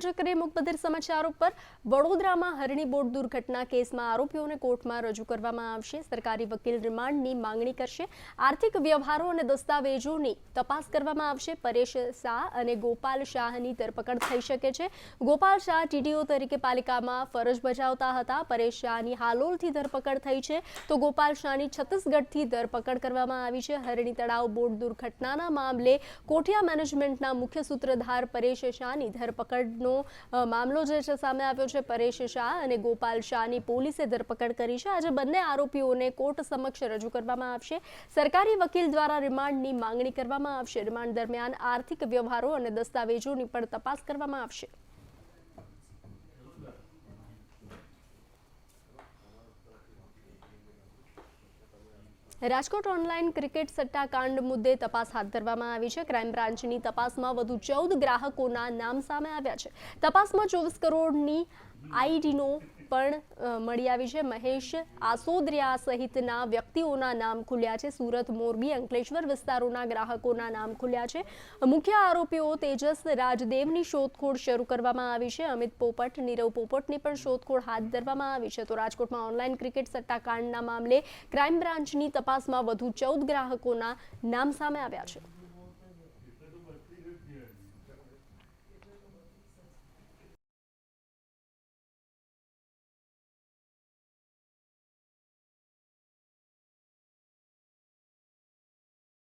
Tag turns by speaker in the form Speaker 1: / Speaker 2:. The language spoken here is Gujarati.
Speaker 1: નજર કરીએ સમાચારો પર વડોદરામાં હરણી બોટ દુર્ઘટના કેસમાં આરોપીઓને કોર્ટમાં રજૂ કરવામાં આવશે. સરકારી વકીલ રિમાન્ડની માંગણી કરશે. આર્થિક વ્યવહારો અને દસ્તાવેજોની તપાસ કરવામાં આવશે. પરેશ શાહ અને ગોપાલ શાહની ધરપકડ થઈ શકે છે. ગોપાલ શાહ ટીડીઓ તરીકે પાલિકામાં ફરજ બજાવતા હતા. પરેશ શાહની હાલોલથી ધરપકડ થઈ છે. તો ગોપાલ શાહની છત્તીસગઢથી ધરપકડ કરવામાં આવી છે. હરણી તળાવ બોટ દુર્ઘટનાના મામલે કોઠિયા મેનેજમેન્ટના મુખ્ય સૂત્રધાર પરેશ શાહની ધરપકડનો અ, મામલો જે છે સામે આવ્યો છે પરેશ શાહ અને ગોપાલ શાહની પોલીસે ધરપકડ કરી છે. આજે બંને આરોપીઓને કોર્ટ સમક્ષ રજૂ કરવામાં આવશે. સરકારી વકીલ દ્વારા રિમાન્ડની માંગણી કરવામાં આવશે. રિમાન્ડ દરમિયાન આર્થિક વ્યવહારો અને દસ્તાવેજોની પણ તપાસ કરવામાં આવશે. રાજકોટ ઓનલાઈન ક્રિકેટ સટ્ટાકાંડ મુદ્દે તપાસ હાથ ધરવામાં આવી છે. ક્રાઇમ બ્રાન્ચની તપાસમાં વધુ ચૌદ ગ્રાહકોના નામ સામે આવ્યા છે. તપાસમાં ચોવીસ કરોડની આઈડીનો પણ મળી આવી છે. મહેશ આસોદરિયા સહિતના વ્યક્તિઓના નામ ખુલ્યા છે. સુરત, મોરબી, અંકલેશ્વર વિસ્તારોના ગ્રાહકોના નામ ખુલ્યા છે. મુખ્ય આરોપીઓ તેજસ રાજદેવની શોધખોળ શરૂ કરવામાં આવી છે. અમિત પોપટ, નીરવ પોપટની પણ શોધખોળ હાથ ધરવામાં આવી છે. તો રાજકોટમાં ઓનલાઈન ક્રિકેટ સટ્ટાકાંડના મામલે ક્રાઇમ બ્રાન્ચની તપાસમાં વધુ ચૌદ ગ્રાહકોના નામ સામે આવ્યા છે.